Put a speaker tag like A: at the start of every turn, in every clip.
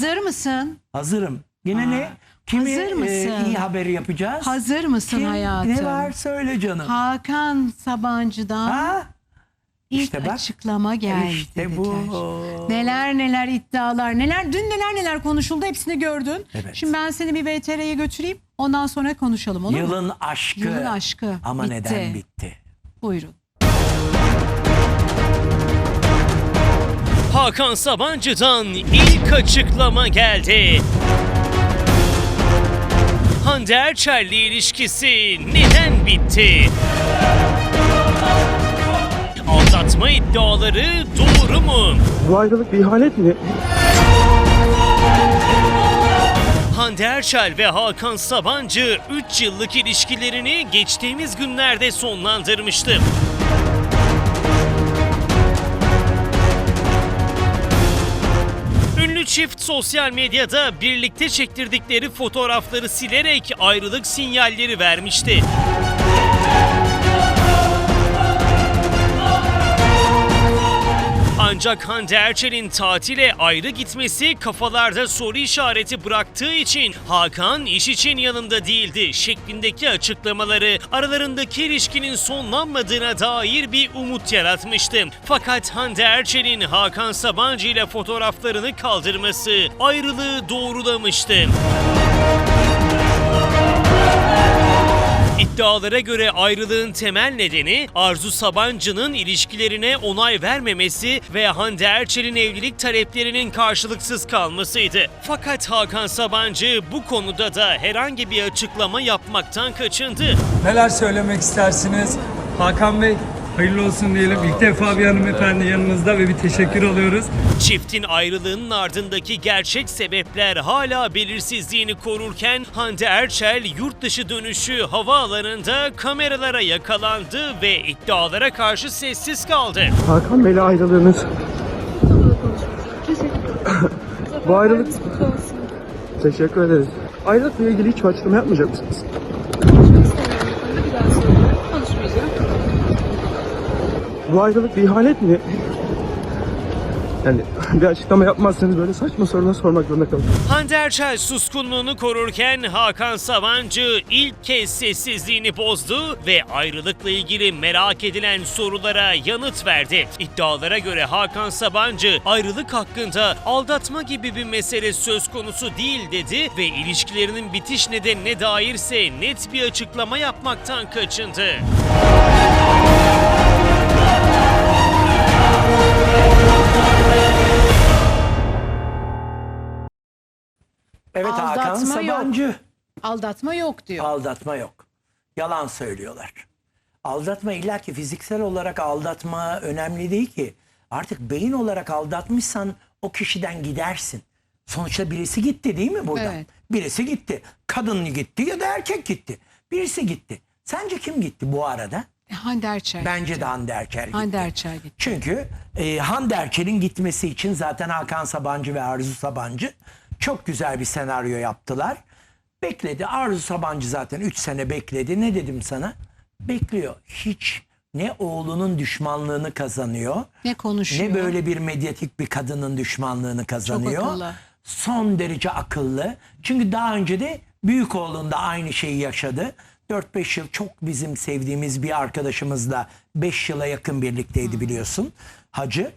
A: Hazır mısın?
B: Hazırım. Yine ne? Kimi
A: hazır
B: e,
A: mısın?
B: iyi haberi yapacağız?
A: Hazır mısın
B: Kim-
A: hayatım?
B: Ne var söyle canım.
A: Hakan Sabancı'dan
B: ha?
A: ilk
B: işte bak.
A: açıklama geldi
B: İşte bu.
A: dediler. Neler neler iddialar, neler dün neler neler konuşuldu hepsini gördün.
B: Evet.
A: Şimdi ben seni bir VTR'ye götüreyim. Ondan sonra konuşalım olur mu?
B: Yılın aşkı.
A: Yılın aşkı.
B: Ama
A: Bitti.
B: neden bitti?
A: Buyurun.
C: Hakan Sabancı'dan ilk açıklama geldi. Hande Erçel'le ilişkisi neden bitti? Aldatma iddiaları doğru mu?
D: Bu ayrılık bir ihanet mi?
C: Hande Erçel ve Hakan Sabancı 3 yıllık ilişkilerini geçtiğimiz günlerde sonlandırmıştı. Çift sosyal medyada birlikte çektirdikleri fotoğrafları silerek ayrılık sinyalleri vermişti. Ancak Hande Erçel'in tatile ayrı gitmesi kafalarda soru işareti bıraktığı için Hakan iş için yanında değildi şeklindeki açıklamaları aralarındaki ilişkinin sonlanmadığına dair bir umut yaratmıştı. Fakat Hande Erçel'in Hakan Sabancı ile fotoğraflarını kaldırması ayrılığı doğrulamıştı. İddialara göre ayrılığın temel nedeni Arzu Sabancı'nın ilişkilerine onay vermemesi ve Hande Erçel'in evlilik taleplerinin karşılıksız kalmasıydı. Fakat Hakan Sabancı bu konuda da herhangi bir açıklama yapmaktan kaçındı.
E: Neler söylemek istersiniz? Hakan Bey hayırlı olsun diyelim. İlk defa bir hanımefendi yanınızda ve bir teşekkür alıyoruz.
C: Çiftin ayrılığının ardındaki gerçek sebepler hala belirsizliğini korurken Hande Erçel yurt dışı dönüşü havaalanında kameralara yakalandı ve iddialara karşı sessiz kaldı.
D: Hakan Bey'le ayrılığınız. Bu ayrılık... Teşekkür ederiz. Ayrılıkla ilgili hiç açıklama yapmayacak mısınız? Bu ayrılık bir ihanet mi? Yani bir açıklama yapmazsanız böyle saçma sorular sormak zorunda kalırım.
C: Hande Erçel suskunluğunu korurken Hakan Sabancı ilk kez sessizliğini bozdu ve ayrılıkla ilgili merak edilen sorulara yanıt verdi. İddialara göre Hakan Sabancı ayrılık hakkında aldatma gibi bir mesele söz konusu değil dedi ve ilişkilerinin bitiş nedenine dairse net bir açıklama yapmaktan kaçındı.
B: Evet Hakan
A: Aldatma yok.
B: Sabancı.
A: Aldatma yok diyor.
B: Aldatma yok. Yalan söylüyorlar. Aldatma illa ki fiziksel olarak aldatma önemli değil ki. Artık beyin olarak aldatmışsan o kişiden gidersin. Sonuçta birisi gitti değil mi buradan?
A: Evet.
B: Birisi gitti. Kadın gitti ya da erkek gitti. Birisi gitti. Sence kim gitti bu arada?
A: Hande Erçel.
B: Bence de Hande Erçel gitti.
A: Hande Erçel gitti.
B: Çünkü e, Hande Erçel'in gitmesi için zaten Hakan Sabancı ve Arzu Sabancı çok güzel bir senaryo yaptılar. Bekledi. Arzu Sabancı zaten 3 sene bekledi. Ne dedim sana? Bekliyor. Hiç ne oğlunun düşmanlığını kazanıyor.
A: Ne konuşuyor?
B: Ne böyle bir medyatik bir kadının düşmanlığını kazanıyor.
A: akıllı.
B: Son derece akıllı. Çünkü daha önce de büyük oğlunda aynı şeyi yaşadı. 4-5 yıl çok bizim sevdiğimiz bir arkadaşımızla 5 yıla yakın birlikteydi biliyorsun. Hacı.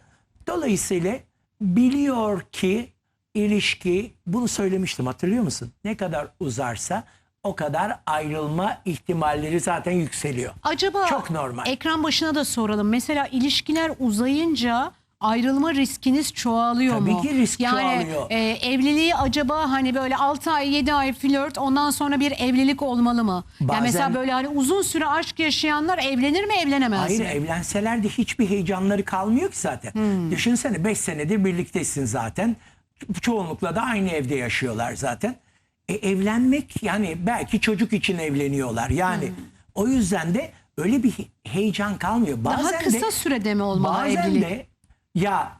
B: Dolayısıyla biliyor ki ilişki bunu söylemiştim hatırlıyor musun? Ne kadar uzarsa o kadar ayrılma ihtimalleri zaten yükseliyor.
A: Acaba
B: Çok normal.
A: ekran başına da soralım. Mesela ilişkiler uzayınca ayrılma riskiniz çoğalıyor
B: Tabii
A: mu?
B: ki risk
A: yani,
B: çoğalıyor.
A: e, evliliği acaba hani böyle 6 ay 7 ay flört ondan sonra bir evlilik olmalı mı? Yani
B: Bazen-
A: mesela böyle hani uzun süre aşk yaşayanlar evlenir mi evlenemez
B: Hayır
A: mi?
B: evlenseler de hiçbir heyecanları kalmıyor ki zaten.
A: Hmm.
B: Düşünsene 5 senedir birliktesin zaten. Ço- Çoğunlukla da aynı evde yaşıyorlar zaten. E, evlenmek yani belki çocuk için evleniyorlar. Yani o yüzden de öyle bir he- heyecan kalmıyor. Bazen
A: Hmm. Daha kısa
B: de,
A: sürede mi olmalı
B: bazen
A: evlilik?
B: de ya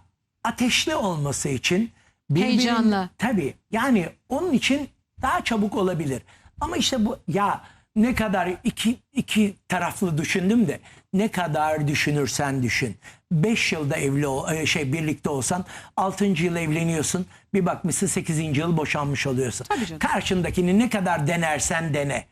B: ateşli olması için
A: Heyecanlı.
B: Tabii yani onun için daha çabuk olabilir. Ama işte bu ya ne kadar iki, iki taraflı düşündüm de ne kadar düşünürsen düşün. 5 yılda evli ol, e, şey birlikte olsan 6. yıl evleniyorsun. Bir bakmışsın 8. yıl boşanmış oluyorsun. Karşındakini ne kadar denersen dene.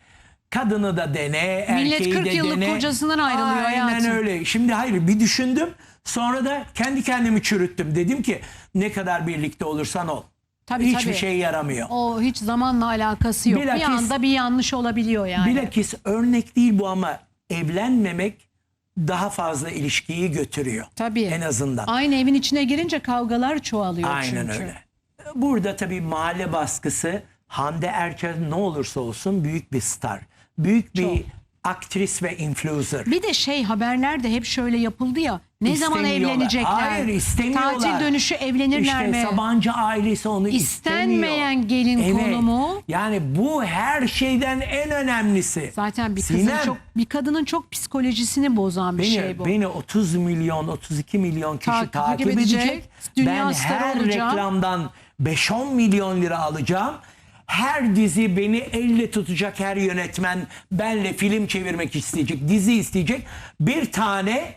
B: Kadını da dene,
A: Millet
B: erkeği
A: 40
B: de
A: yıllık
B: dene.
A: kocasından ayrılıyor
B: Aynen
A: hayatım.
B: öyle. Şimdi hayır bir düşündüm. Sonra da kendi kendimi çürüttüm. Dedim ki ne kadar birlikte olursan ol.
A: Tabii,
B: Hiçbir
A: tabii.
B: şey yaramıyor.
A: O hiç zamanla alakası yok.
B: Bilakis-
A: bir anda bir yanlış olabiliyor yani.
B: Bilakis örnek değil bu ama evlenmemek daha fazla ilişkiyi götürüyor.
A: Tabii.
B: En azından.
A: Aynı evin içine girince kavgalar çoğalıyor
B: Aynen
A: çünkü.
B: öyle. Burada tabii mahalle baskısı Hande Erçel ne olursa olsun büyük bir star. Büyük bir
A: Çok.
B: Aktris ve influencer.
A: Bir de şey haberlerde hep şöyle yapıldı ya. Ne zaman evlenecekler?
B: Hayır istemiyorlar.
A: Tatil dönüşü evlenirler
B: işte
A: mi?
B: Sabancı ailesi onu
A: İstenmeyen
B: istemiyor.
A: gelin konumu.
B: Yani bu her şeyden en önemlisi.
A: Zaten bir
B: Sinem,
A: çok bir kadının çok psikolojisini bozan bir
B: beni,
A: şey bu.
B: Beni 30 milyon 32 milyon kişi
A: Takip
B: takip,
A: edecek,
B: edecek.
A: dünya
B: ben her
A: olacağım.
B: reklamdan 5-10 milyon lira alacağım. Her dizi beni elle tutacak her yönetmen benle film çevirmek isteyecek, dizi isteyecek. Bir tane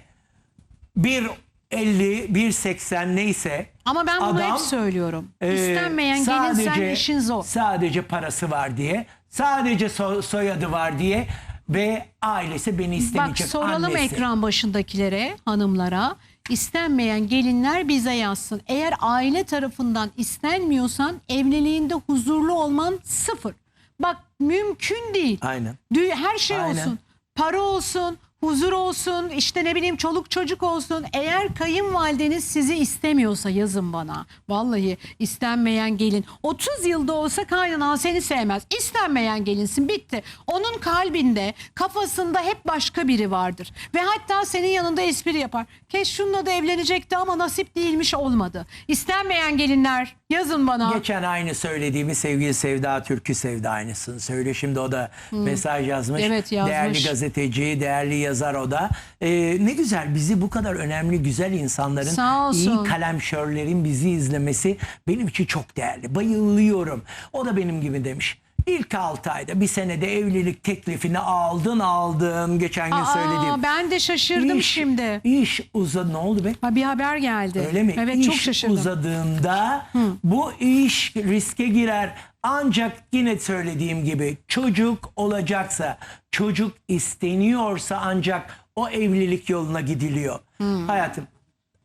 B: bir 50, bir 80 neyse
A: Ama ben bunu
B: adam,
A: hep söylüyorum.
B: e,
A: İstenmeyen gelin sen işin zor.
B: Sadece parası var diye, sadece so- soyadı var diye ve ailesi beni
A: Bak
B: istemeyecek
A: soralım
B: annesi.
A: ekran başındakilere, hanımlara. İstenmeyen gelinler bize yazsın. Eğer aile tarafından istenmiyorsan evliliğinde huzurlu olman sıfır. Bak mümkün değil.
B: Aynen.
A: Dü- Her şey
B: Aynen.
A: olsun. Para olsun, huzur olsun, işte ne bileyim çoluk çocuk olsun. Eğer kayınvalideniz sizi istemiyorsa yazın bana. Vallahi istenmeyen gelin. 30 yılda olsa kaynanan seni sevmez. İstenmeyen gelinsin bitti. Onun kalbinde, kafasında hep başka biri vardır. Ve hatta senin yanında espri yapar. Keş şununla da evlenecekti ama nasip değilmiş olmadı. İstenmeyen gelinler yazın bana.
B: Geçen aynı söylediğimi sevgili Sevda Türkü Sevda aynısını söyle. Şimdi o da mesaj yazmış.
A: Evet, yazmış.
B: Değerli gazeteci, değerli yazar o da. Ee, ne güzel bizi bu kadar önemli güzel insanların,
A: Sağ olsun.
B: iyi kalemşörlerin bizi izlemesi benim için çok değerli. Bayılıyorum. O da benim gibi demiş. İlk 6 ayda bir senede evlilik teklifini aldın aldın. Geçen gün
A: Aa,
B: söylediğim.
A: ben de şaşırdım
B: İş-
A: şimdi.
B: İş uzadı. Ne oldu be?
A: Ha, bir haber geldi.
B: Öyle mi?
A: Evet
B: İş
A: çok şaşırdım.
B: uzadığında bu iş riske girer. Ancak yine söylediğim gibi çocuk olacaksa, çocuk isteniyorsa ancak o evlilik yoluna gidiliyor. Hayatım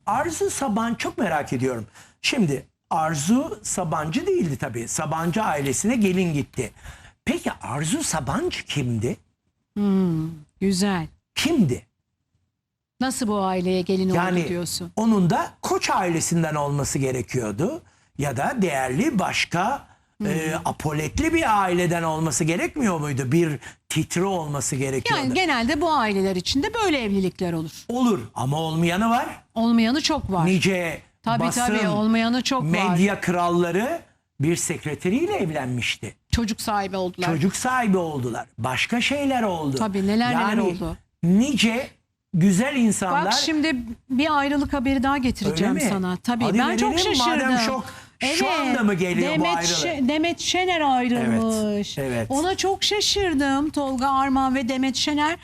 B: Arzu Saban çok merak ediyorum. Şimdi Arzu Sabancı değildi tabii. Sabancı ailesine gelin gitti. Peki Arzu Sabancı kimdi?
A: Güzel.
B: Kimdi?
A: Nasıl bu aileye gelin
B: Yani
A: oldu diyorsun?
B: onun da koç ailesinden olması gerekiyordu. Ya da değerli başka e, apoletli bir aileden olması gerekmiyor muydu? Bir titre olması gerekiyordu.
A: Yani genelde bu aileler içinde böyle evlilikler olur.
B: Olur ama olmayanı var.
A: Olmayanı çok var.
B: Nice
A: Tabii,
B: basın,
A: tabii, olmayanı çok var.
B: medya kralları bir sekreteriyle evlenmişti.
A: Çocuk sahibi oldular.
B: Çocuk sahibi oldular. Başka şeyler oldu.
A: Tabii, neler neler
B: Yani
A: oldu.
B: Nice güzel insanlar.
A: Bak şimdi bir ayrılık haberi daha getireceğim
B: Öyle mi?
A: sana. Tabii
B: Hadi
A: ben çok
B: verelim,
A: şaşırdım.
B: madem şok. Şu anda mı geliyor bu
A: Demet
B: ayrılık?
A: Şe- Demet Şener ayrılmış.
B: Evet, evet.
A: Ona çok şaşırdım. Tolga Arman ve Demet Şener